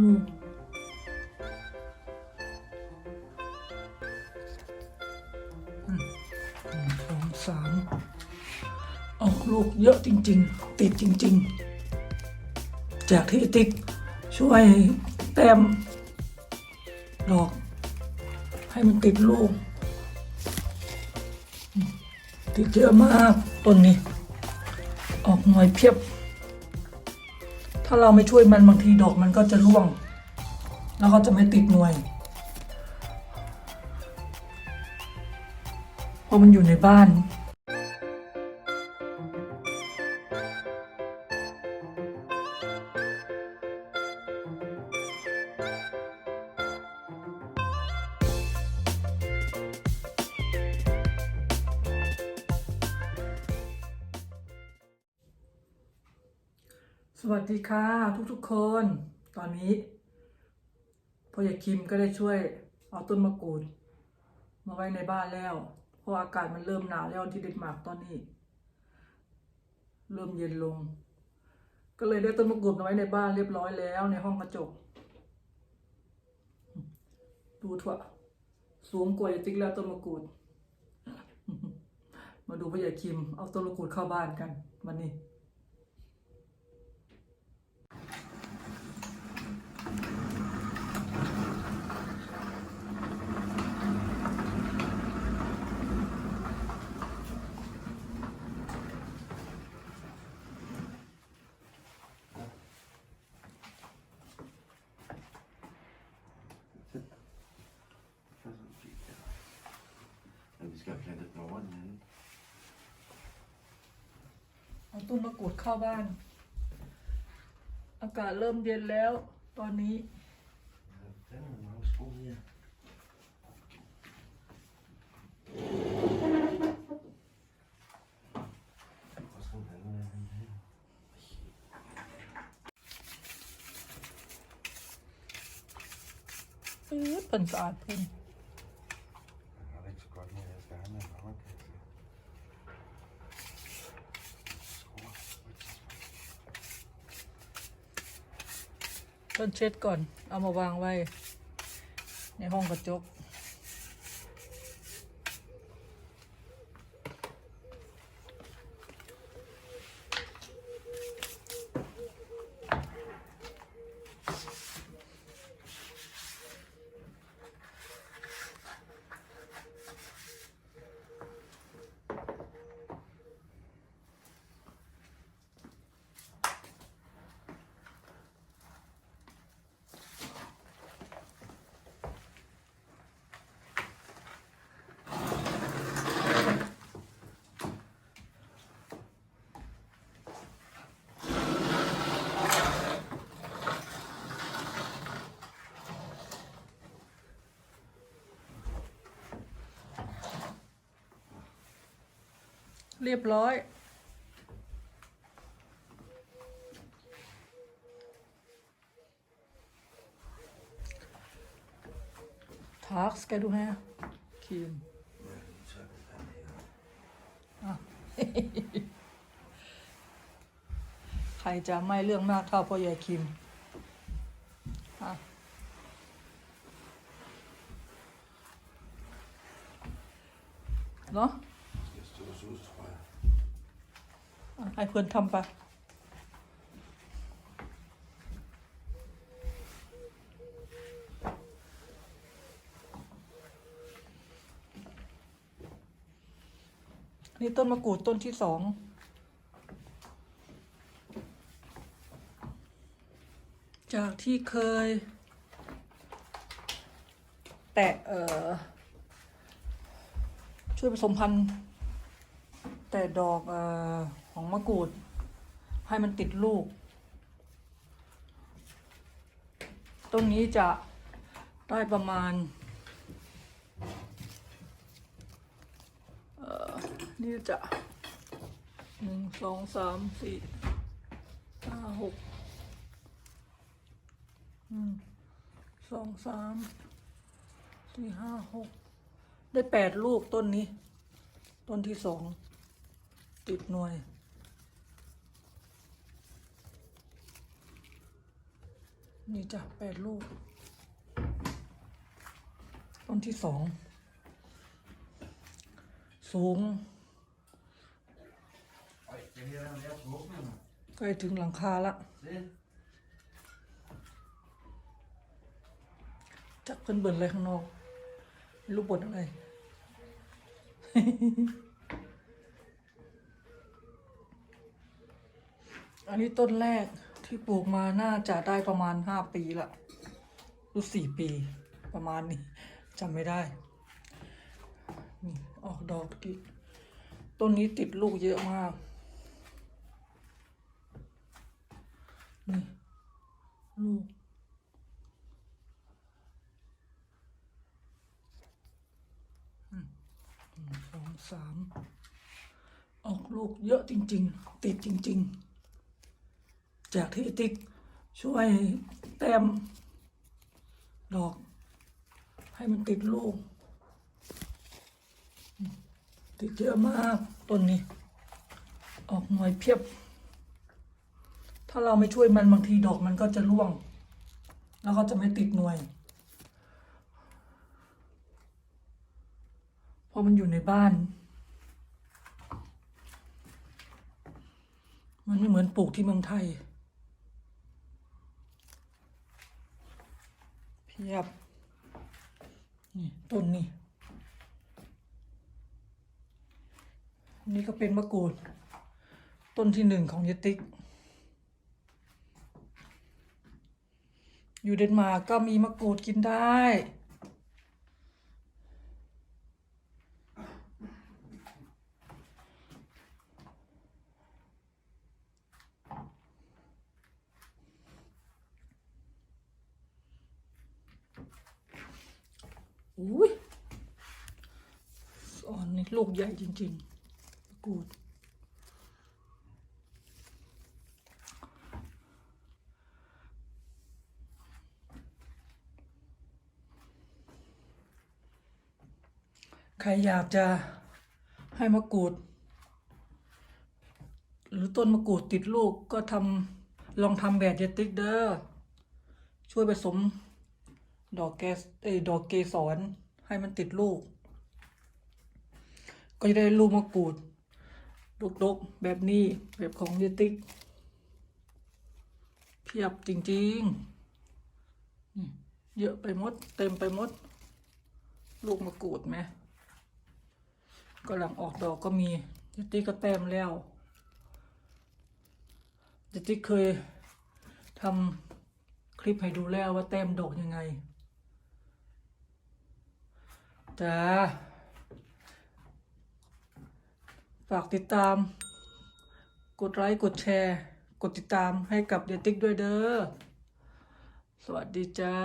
ลูกอืมหนึ่งสองสามออกลูกเยอะจริง ๆ ติดจริง ๆ จากที่ติ๊กช่วยแต้มดอก ให้มันติดลูก ติดเยอะมากต้นนี้ ออกหน่วยเพียบ ถ้าเราไม่ช่วยมันบางทีดอกมันก็จะร่วง แล้วก็จะไม่ติดหน่วย เพราะมันอยู่ในบ้าน สวัสดีค่ะทุกๆคน ตอนนี้พ่อใหญ่คิมก็ได้ช่วยเอาต้นมะกรูด มาไว้ในบ้านแล้ว เพราะอากาศมันเริ่มหนาวแล้วที่เดนมาร์กตอนนี้ เริ่มเย็นลง ก็เลยได้ต้นมะกรูดมาไว้ในบ้านเรียบร้อยแล้วในห้องกระจก ดูเถอะสูงกว่าจริงแล้วต้นมะกรูด มาดูพ่อใหญ่คิม เอาต้นมะกรูดเข้าบ้านกันวันนี้ kläda på den. เอาต้นมะกรูดเข้าบ้าน อากาศเริ่มเย็นแล้ว ตอนนี้ ปื๊ดเพิ่นสะอาดเพิ่น ต้นเช็ดก่อน เอามาวางไว้ ในห้องกระจก เรียบร้อย Tack ska du ha, Kim. Ah. ใครจะไม่เรื่องมากเท่าพ่อใหญ่คิมอะเนาะ ให้เพื่อนทำไปนี่ต้นมะกรูดต้นที่สอง จากที่เคย แตะเออช่วยผสมพันธุ์ แต่ดอกอของมะกรูด ให้มันติดลูก ต้นนี้จะได้ประมาณนี่จะหนึ่งสองสามสี่ห้าหกหนึ่งสองสามสี่ห้าหกได้แปดลูกต้นนี้ ต้นที่สอง ติดหน่วย นี่จ้ะแปดลูก ต้นที่สอง สูง ใกล้ถึงหลังคาละจับขึ้นเบิร์นอะไรข้างนอกไม่รู้บทอะไร อันนี้ต้นแรกที่ปลูกมาน่าจะได้ประมาณห้าปีละหรือสี่ปีประมาณนี้จำไม่ได้ นี่ออกดอกติดต้นนี้ติดลูกเยอะมาก นี่ลูกสองสามออกลูกเยอะจริง ๆ ติดจริง ๆ จากที่ติ๊กช่วยแต้มดอก ให้มันติดลูก ติดเยอะมากต้นนี้ ออกหน่วยเพียบ ถ้าเราไม่ช่วยมันบางทีดอกมันก็จะร่วง แล้วก็จะไม่ติดหน่วยเพราะมันอยู่ในบ้าน มันไม่เหมือนปลูกที่เมืองไทย นี่ครับ นี่ต้นนี่นี่ก็เป็นมะกรูด ต้นที่หนึ่งของยติก อยู่เดนมาร์กก็มีมะกรูดกินได้ อุ้ยอ่อนนี่ลูกใหญ่จริงๆมะกรูดใครอยากจะให้มะกรูด หรือต้นมะกรูดติดลูกก็ทำลองทำแบบเยติกเด้อช่วยผสม ดอกแกสเอดอกเกสรให้มันติดลูก ก็จะได้ลูกมะกรูดดกๆแบบนี้แบบของเยติกเพียบจริงๆเยอะไปหมด เต็มไปหมด ลูกมะกรูดไหมก็หลังออกดอกก็มีเยติกก็แต้มแล้วเยติกเคยทำคลิปให้ดูแล้วว่าแต้มดอกยังไง จ้าฝากติดตาม กดไลค์ กดแชร์ กดติดตามให้กับเดติ๊กด้วยเด้อ สวัสดีจ้า